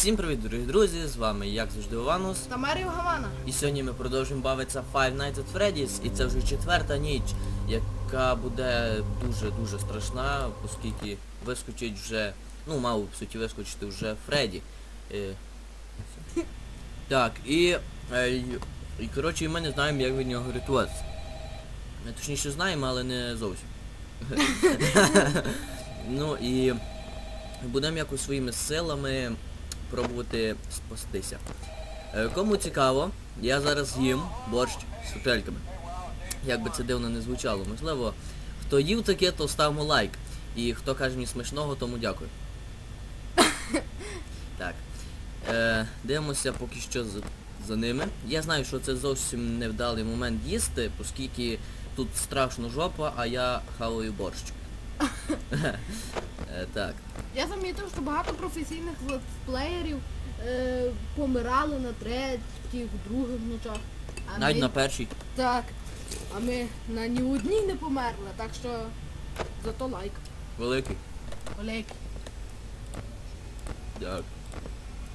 Всім привіт, дорогі друзі! З вами як завжди Ованус. Та Маріо Гавана. І сьогодні ми продовжуємо бавитися Five Nights at Freddy's і це вже четверта ніч, яка буде дуже-дуже страшна, оскільки вискочить вже, ну мав в суті вискочити вже Фредді. Е, Так, і, е, і коротше, і ми не знаємо, як від нього рятуватися. Ми точніше знаємо, але не зовсім. ну і будемо якось своїми силами пробувати спастися. Е, Кому цікаво, я зараз їм борщ з фрикельками. Як би це дивно не звучало. Можливо, хто їв таке, то ставимо лайк. І хто каже мені смачного, тому дякую. Так. Е, дивимося поки що за, за ними. Я знаю, що це зовсім невдалий момент їсти, оскільки тут страшно жопа, а я хаваю борщ. Е, так. Я замітив, що багато професійних летсплеєрів е, помирали на третіх, других ночах. А Навіть ми, на першій. Так. А ми на ні одній не померли, так що зато лайк. Великий. Олег. Так.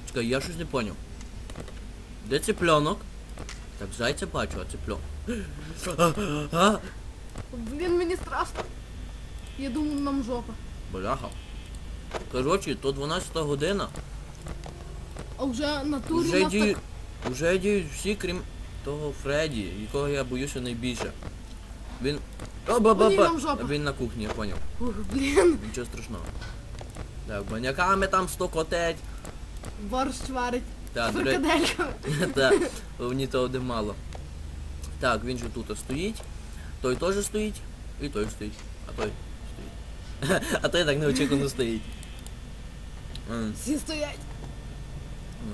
Чекай, я щось не поняв. Де цыпленок? Так, зайця бачу, а цыплен. Блін, мені страшно. Я думав, нам жопа. Бляха. Коротше, то 12 година. А вже на турі Вже нас діють, так... вже діють всі, крім того Фредді, якого я боюся найбільше. Він... О, ба, ба, Блін, ба. нам жопа. Він на кухні, я поняв. Ух, блін, Нічого страшного. Так, баняками там стокотеть. борщ варить. Так, з до речі, фрикадельками. Так, мені того де мало. Так, він же тут стоїть. Той теж стоїть. І той стоїть. А той. А той так неочікувано стоїть. М, Всі стоять.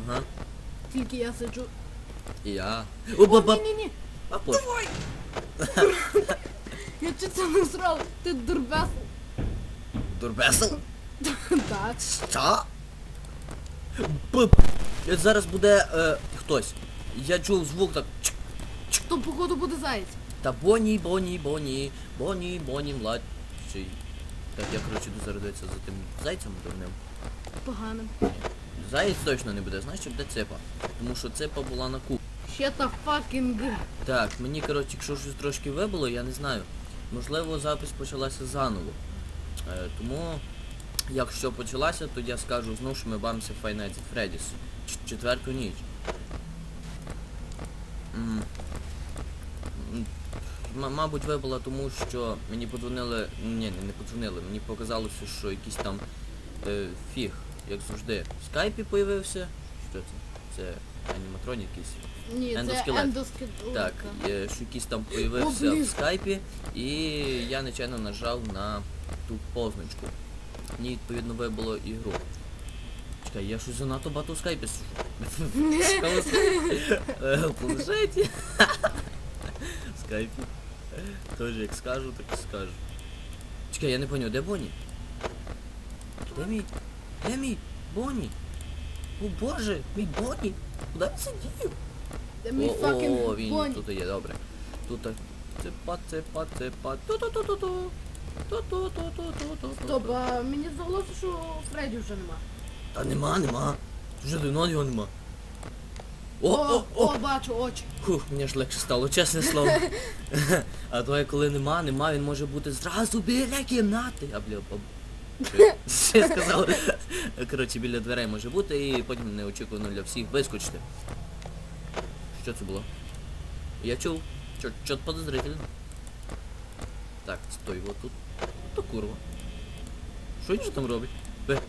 Ага. Тільки я сиджу. І я. О, баба. Ні-ні-ні. А пош. Я чуть це не срав. Ти дурбес. Дурбесел? Так. Що? Б. Зараз буде е, хтось. Я чув звук так. чик. То походу буде заєць. Та Бонні, Бонні, Бонні, Бонні, Бонні, младший. Так, я коротше йду зараз дивитися за тим зайцем дурним. Поганим. Заєць точно не буде, знаєш, де ципа. Тому що ципа була на кухні. Ще та fucking. Так, мені, коротше, якщо щось трошки вибило, я не знаю. Можливо, запис почалася заново. Е, тому, якщо почалася, то я скажу знову, що ми бавимося в Five Nights at Freddy's. Четверту ніч. М- Мабуть, вибила тому, що мені подзвонили... Ні, не, не подзвонили, мені показалося, що якийсь там е, фіг, як завжди, в скайпі появився. Що це? Це аніматрон якийсь. Ні, це Ендоскелет. ендоскелет. Так, е, що якийсь там появився блін. в скайпі, і я нечайно нажав на ту позначку. Мені відповідно вибило ігру. Чекай, я щось занадто багато в скайпі сижу. Е, В планшеті. В скайпі. Тож як скажу, так і скажу. Чекай, я не поняв, де Бонні? Де мій? Де мій? Бонні? О боже, мій Бонні! Куди він сидів? Це мій О, о, він тут є, добре. Тут так. Цепа, цепа, цепа. Ту-ту-ту-ту-ту. Ту-ту-ту-ту-ту-ту. Стоп, а мені здалося, що Фредді вже нема. Та нема, нема. Вже давно його нема. О, О, о, бачу, очі. Фух, мені ж легше стало, чесне слово. А то я коли нема, нема, він може бути зразу біля кімнати. А бля, об... Що я сказав? Коротше, біля дверей може бути і потім неочікувано для всіх вискочити. Що це було? Я чув. Чо, чо подозрительно. Так, стой, вот тут. То курва. Що він там робить? Бе.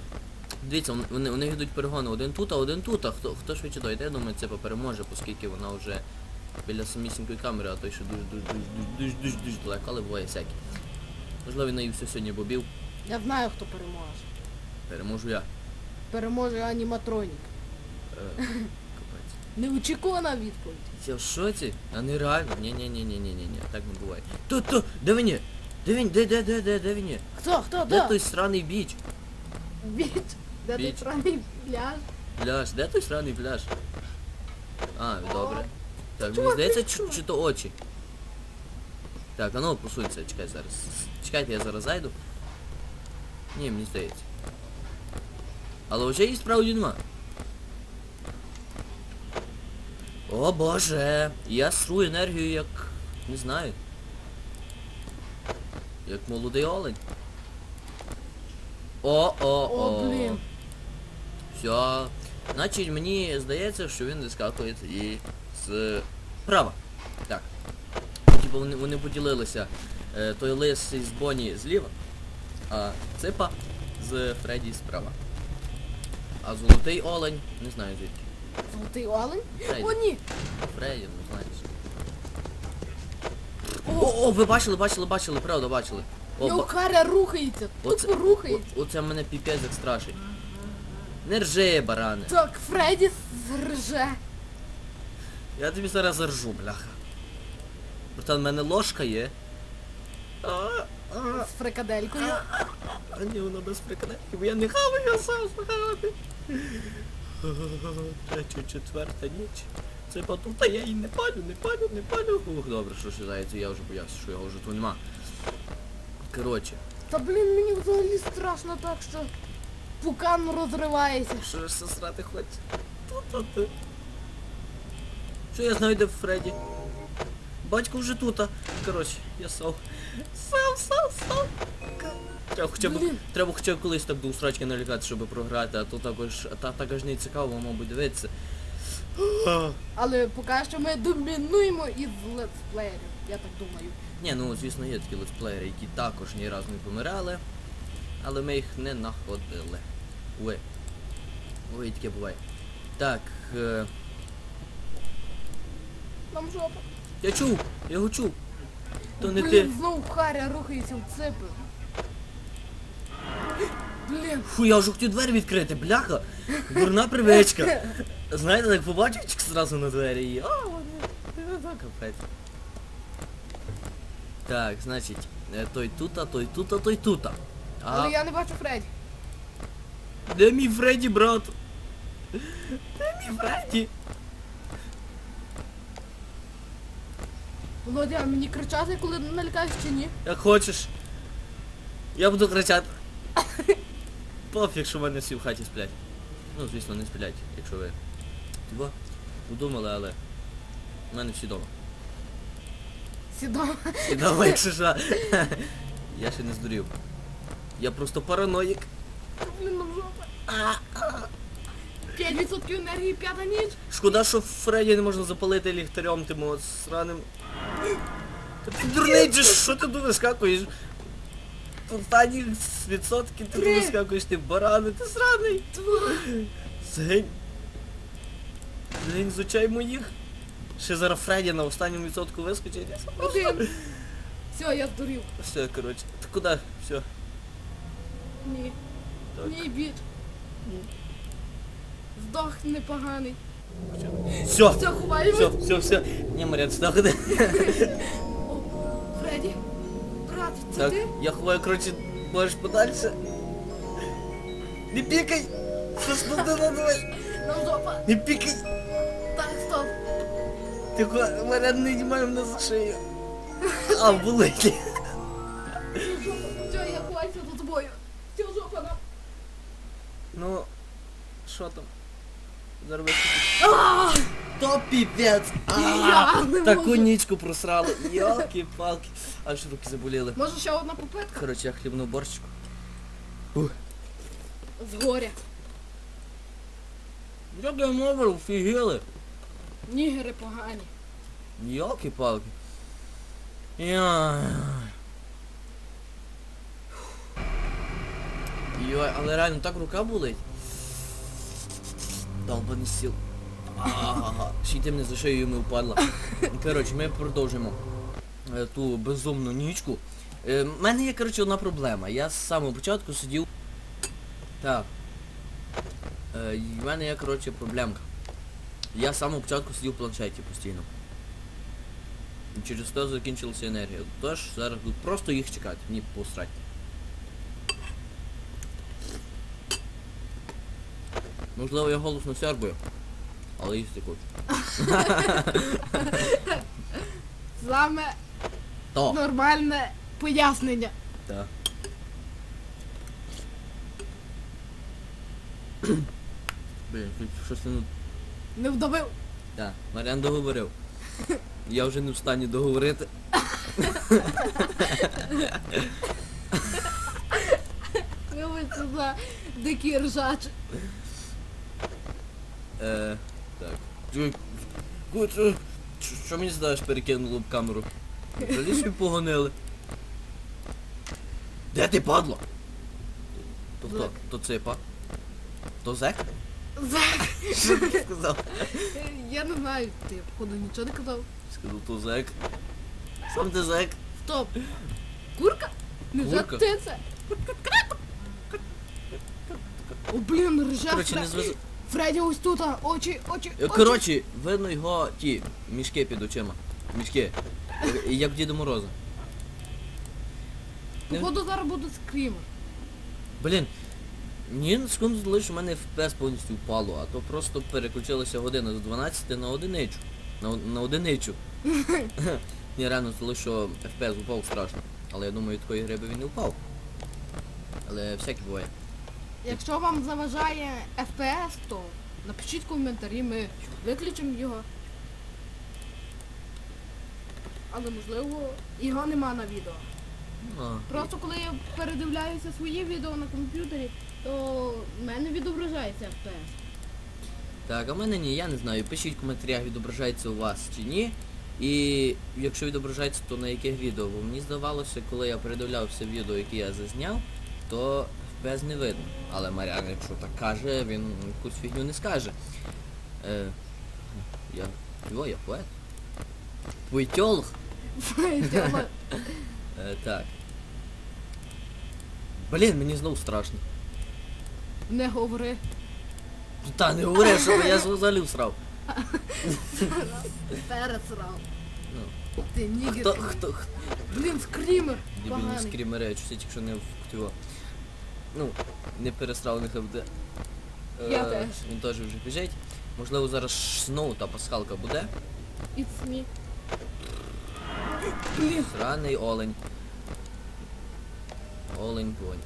Дивіться, вон- вони, вони йдуть перегони один тут, а один тут, а хто, хто швидше дойде, я думаю, це переможе, оскільки вона вже біля самісінької камери, а той ще дуже дуже дуже дуже дуже дуже далеко, але буває всяке. Можливо, він наївся сьогодні бобів. Я знаю, хто переможе. Переможу я. Переможе аніматронік. Е, Капець. Неочікувана відповідь. Я в шоці? А не реально? ні ні ні ні ні ні ні так не буває. Тут, то, де він є? Де він? Де, де, де, де, де він є? Хто, хто, Де де? той сраний біч? Біч. Де той Біч. сраний пляж? Пляж, де той сраний пляж? А, добре. Так, мені здається, чи, чи то очі. Так, а ну посунься, чекай зараз. Чекайте, я зараз зайду. Ні, мені здається. Але очей і справді нема. О боже! Я сру енергію як. не знаю. Як молодий олень. О, о, о. О, блін. Все. Значить мені здається, що він вискакує тоді з права. Так. Типу вони, вони поділилися. Е, той лис із Бонні зліва, а ципа з Фредді справа. А золотий олень, не знаю звідки. Золотий олень? Фредді. О, ні! Фредді, ну знаєш. О, о, ви бачили, бачили, бачили, правда, бачили. О, Його Харя рухається, тупо рухається. оце мене піпець як страшить. Не ржи, баране. Так, Фредді зрже. Я тобі зараз заржу, бляха. Братан, в мене ложка є. А, а, З фрикаделькою. а ні, воно без прикладки, бо я не хаваю, я сам хавати. Третя, четверта ніч. Це потім, та я її не палю, не палю, не палю. Ух, добре, що ж зайце, я вже боявся, що його вже тут нема. Коротше, Та блін, мені взагалі страшно так, що пукан розривається. що ж сосрати хоч? Тут-тут. Що я знаю, де Фредді? Батько вже тут, а. Коротше, я сов. Сов, сов, сов. Треба хоча б, Блін. треба хоча б колись так до усрачки налякати, щоб програти, а то також, а та так аж не цікаво, мабуть, дивитися. Але поки що ми домінуємо із летсплеєрів, я так думаю. Ні, ну звісно є такі летсплеєри, які також ні разу не помирали, але ми їх не находили. Ой. Ой, таке буває. Так, е, Нам жопа. я чув, я його чув. То не Блін, ти. знову Харя рухається в цепи. Блін. Фу, я вже хотів двері відкрити, бляха. Дурна привичка. Знаєте, так побачив чик зразу на двері і... О, вони... Капець. Так, значить, е, той тута, той тута, той тута. А Але я не бачу Фредді. де мій Фредді, брат? Де мій Фредді? Володя, а мені кричати, коли налякаєш чи ні? Як хочеш. Я буду кричати. Пофіг, що в мене всі в хаті сплять. Ну, звісно, не сплять, якщо ви Типа, подумали, але в мене всі дома. Сідав. Всі дома, якщо що. Я ще не здурів. Я просто параноїк. Блін, нам жопа. 5% енергії, п'ята ніч. Шкода, що Фредді не можна запалити ліхтарем тим от сраним. Та ти дурний, що ти тут вискакуєш? Останні відсотки ти тут вискакуєш, ти барани, ти сраний. Згинь. Згинь з очей моїх. Ще зараз Фредді на останньому відсотку вискочить. Один. Все, я здурів. Все, коротше. Ти куди? Все. Ні. Так. Ні, біт. Здох непоганий. Все. Все, ховаємо. Все, все, все. Ні, Марія, сюди ходи. О, Фредді. Брат, це Так, ти? я ховаю, коротше, можеш подальше. Не пікай! Що ж туди давай? Нам жопа. Не пікай! Так, стоп. Ти мене не знімай мене за шию. А, болить. Що там? Зараз Ааа! То піпець! Я не Таку можу. нічку просрали. Йолки-палки. Аж руки заболіли. Може ще одна попитка? Коротше, я хлібнув борщику. З горя. Як я номер офігели? Нігери погані. Йолки-палки. Я. Йой, але реально так рука болить. Долбаний сіл. Ага, ще й ти мене за шею ми впадла. Коротше, ми продовжимо е, ту безумну нічку. Е, в мене є, коротше, одна проблема. Я з самого початку сидів. Так. Е, в мене є, коротше, проблемка. Я з самого початку сидів в планшеті постійно. І через то закінчилася енергія. Тож зараз буду просто їх чекати, мені посрать. Можливо я голосно сярбую, але їсти хочу. Саме То! нормальне пояснення. Так. Блін, щось не... Не вдавив. Так, Маріан договорив. Я вже не в стані договорити. Вибачте за дикий ржач. Е, так. Що- мені знаєш перекинуло б камеру? Собі погонили. Де ти падло? То хто? То ципа? То зек? Зек. Що ти сказав? Я не знаю, ти походу нічого не казав. Сказав, то зек. Сам ти зек. Стоп. Курка? Невже Курка? ти це? О, блін, ржа Коротше, не Фре- звез... Фредді ось тут, а, очі, очі, Е, очі. Коротше, видно його ті мішки під очима. Мішки. Е, Як в Діда Мороза. Походу зараз буде скрімер. Блін, ні на секунду здалося, що в мене FPS повністю впало, а то просто переключилася година з 12 на одиничу. На, о- на одиничу. Ні, реально здалося, що FPS упав страшно. Але я думаю, такої гри би він не впав. Але всяке буває. Якщо вам заважає FPS, то напишіть коментарі, ми виключимо його. Але можливо його нема на відео. А, Просто коли я передивляюся свої відео на комп'ютері, то в мене відображається FPS. Так, а в мене ні, я не знаю. Пишіть в коментарях, відображається у вас чи ні. І якщо відображається, то на яких відео? Бо мені здавалося, коли я передивлявся відео, які я зазняв, то FPS не видно. Але Маріан, якщо так каже, він якусь фігню не скаже. Е, я. Йо, я поет. Поетьолог. Тьома, Е, так. Блін, мені знову страшно. Не говори. Та не говори, щоб я взагалі всрав. Пересрав. Ну, Ти нігер. хто, хто, хто, Блін, скрімер. Поганий. скрімери, я чуся, якщо не в ктиво. Ну, не пересрав не буде. Я теж. Він теж вже біжить. Можливо, зараз знову та пасхалка буде. It's me. Блін. Сраний олень. Олень конь.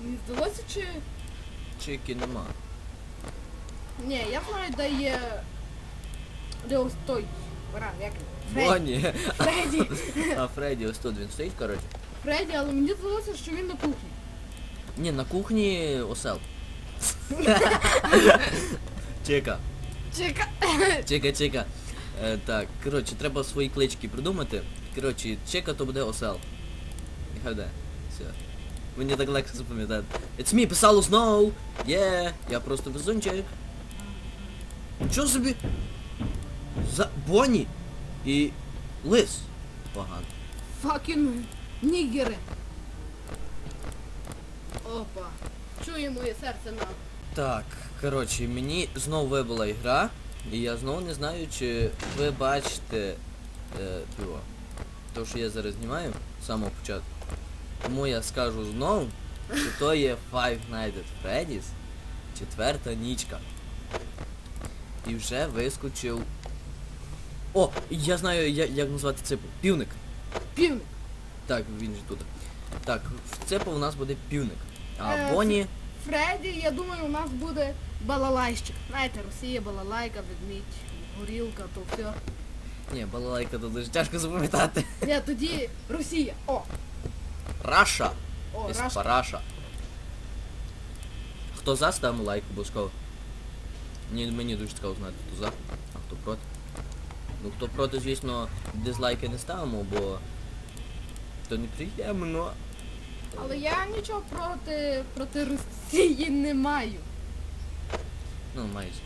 Мені здалося, чи... Чики нема. Ні, я знаю, де є... Де ось той. Баран, як він? Фредді. Боні. Фредді. А Фредді ось тут він стоїть, коротше. Фредді, але мені здалося, що він на кухні. Ні, на кухні осел. Чека. Чека. Чека, чека. Е, так, коротше, треба свої клички придумати. Коротше, чека то буде осел. Нехай буде. Все. Мені так легко запам'ятати. It's me, писало Snow! Є, я просто везунчик. Що собі? За Бонні і Лис. Погано. Факін нігери. Опа. Чує моє серце на. Так, коротше, мені знову вибила ігра, і я знову не знаю, чи ви бачите е, пиво. То, що я зараз знімаю з самого початку. Тому я скажу знову, що то є Five Nights at Freddy's, четверта нічка. І вже вискочив. О! Я знаю, я- як назвати ципу. Півник. Півник. Так, він же тут. Так, в ципу у нас буде півник. А Е, Бонні. Фредді, я думаю, у нас буде балалайщик. Знаєте, Росія, балалайка, ведмідь, горілка, то все. Ні, балалайка тут дуже тяжко запам'ятати. Ні, тоді Росія. О, Раша. о, Із Рашка. параша. Хто за, ставимо лайк обов'язково. Мені, мені дуже цікаво знати, хто за, а хто проти. Ну хто проти, звісно, дизлайки не ставимо, бо то неприємно. Але я нічого проти, проти Росії не маю. Ну, майже.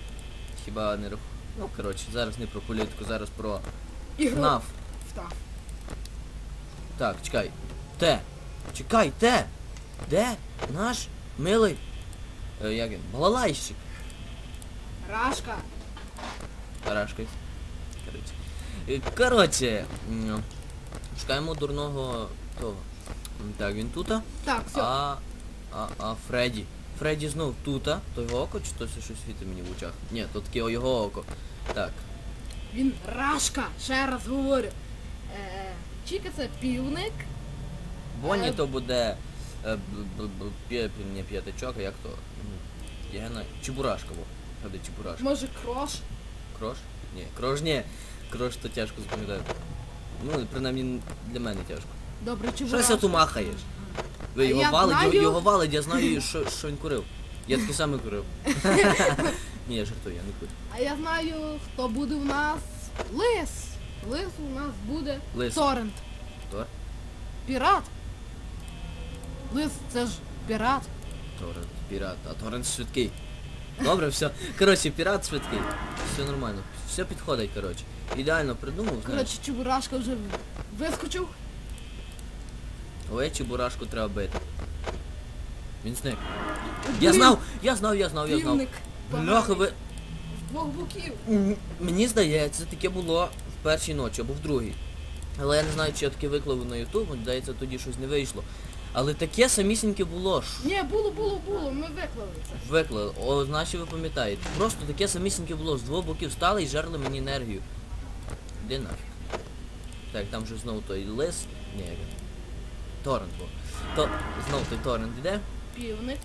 Хіба не раху. Ну, коротше, зараз не про політику, зараз про Ігру. ФНАФ. Так, чекай. Те. Чекай, те. Де наш милий. Е, як він? Балалайщик. Рашка. Парашкою. Коротше. Е, Коротше. Шукаємо дурного того. Так, він тута. Так, все. А. А, а Фредді. Фредді знов тута. То його око чи то щось світить мені в очах? Ні, то таке його око. Так. Він Рашка. Ще раз говорю. Е, Чіка це півник. Бонні Е. то буде. е, б- б- б- п'є- Не п'ятачок, а як то? М, Я не. Чебурашка. во. Гадай, чебурашка. Може крош? Крош? Ні, крош ні. Крош то тяжко запам'ятати. Ну, принаймні для мене тяжко. Добре, чи Щось ти махаєш. Ви його я валить, знаю- його, валить, я знаю, що, що він курив. Я таки саме курив. Ні, я жартую, я не курю. А я знаю, хто буде у нас лис. Лис у нас буде Лис. Торрент. Тор? Пірат. Лис це ж пірат. Торрент, пірат, а торрент швидкий. Добре, все. Коротше, пірат швидкий. Все нормально. Все підходить, коротше. Ідеально придумав, знаєш. Коротше, чебурашка вже вискочив. Ой, чебурашку треба бити. Він зник. Блін, Я знав, я знав, я знав, я знав. Півник. Бляха, ви. З двох боків. М, Мені здається, таке було в першій ночі або в другій. Але я не знаю, чи я таке виклав на Ютуб, здається, тоді щось не вийшло. Але таке самісіньке було ж. Ні, було, було, було, ми виклали це. Виклав, о, значить ви пам'ятаєте. Просто таке самісіньке було, з двох боків стали і жерли мені енергію. Де нафіг? Так, там же знову той лис. Ні? Торрент був. То знов той торрент іде. Півник.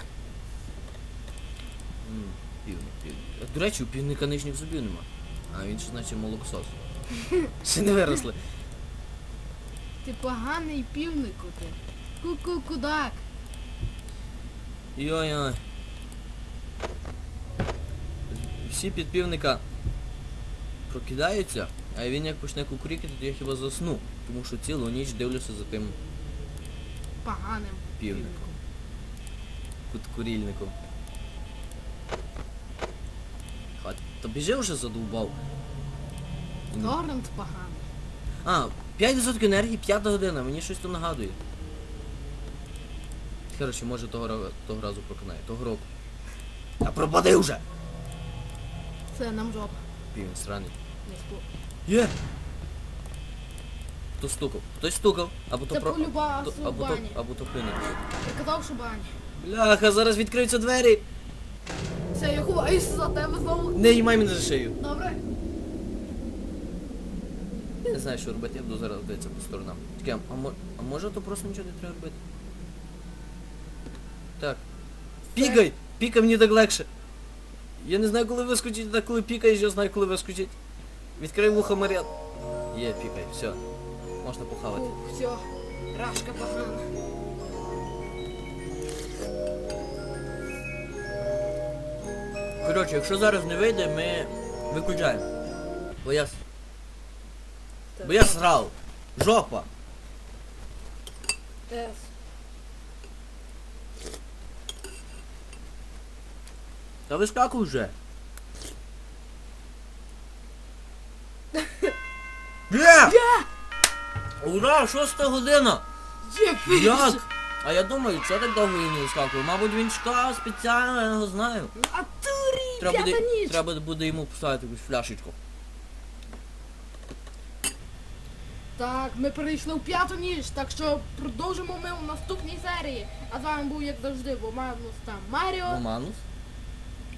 М, Півник, півник. До речі, у півника нижніх зубів нема. А він ж значить молокосос. Ще не виросли. Ти поганий півнику ти. Ку-ку-кудак. Йой-йой. Всі під півника прокидаються, а він як почне кукурікати, то я хіба засну. Тому що цілу ніч дивлюся за тим Поганим. півником. Курільником. Хат. Та біжи вже задовбав. Торрент поганий. А, 5% енергії, п'ята година, мені щось то нагадує. Коротше, може того, ра- того разу проконає, того року. Та пропади вже! Це нам жопа. Півень сраний. Не спо- Є! Хто стукав? Хтось стукав, або то Це про... то- або то, бані. або то пиник. Я казав, що бані. Бляха, зараз відкриються двері! Все, я ховаюся за тебе знову. Не їмай мене за шию. Добре? Я не знаю, що робити, я буду зараз дивитися по сторонам. Таке, а, мо- а може то просто нічого не треба робити? Так. Пікай! Пікай мені так легше. Я не знаю, коли вискочить, а коли пікаєш, я знаю, коли вискочить. Відкрий вухо Маріан. Є, пікай, все. Можна похавати. Все. Рашка погана. Коротше, якщо зараз не вийде, ми виключаємо. Бо я... с- Бо я срав. Жопа. Тес. Та вискакуй вже. Є! Ура, шоста година! Є Як? А я думаю, що так довго він не вискакує? Мабуть, він чекав спеціально, я не знаю. А турі, Треба п'ята буде, ніч. треба буде йому поставити якусь фляшечку. Так, ми перейшли в п'яту ніч, так що продовжимо ми у наступній серії. А з вами був, як завжди, Вованус та Маріо. Романус.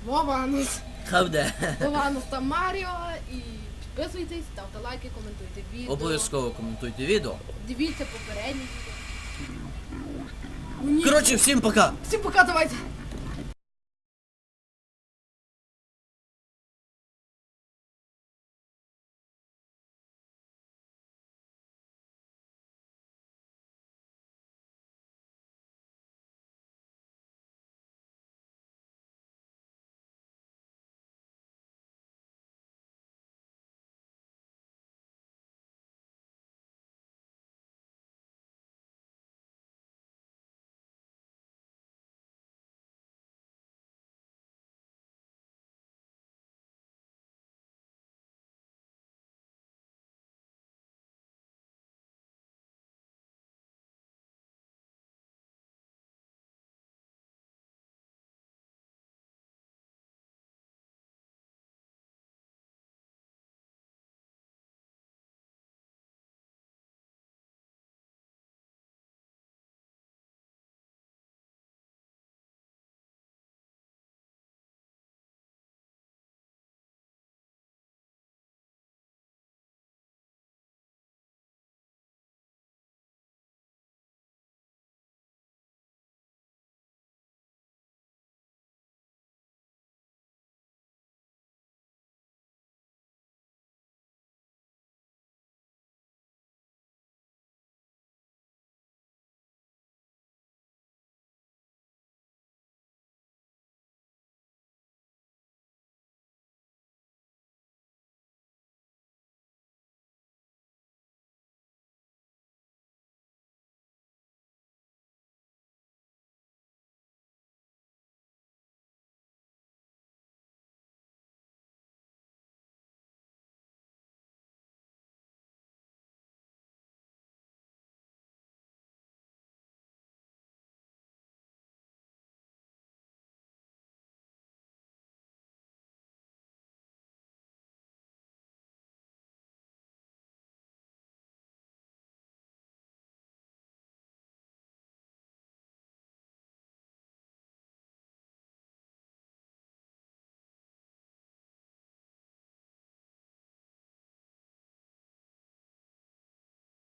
Вованус. Хавде. Вованус та Маріо. І підписуйтесь, ставте лайки, коментуйте відео. Обов'язково коментуйте відео. Дивіться попередні відео. Коротше, всім пока! Всім пока, давайте.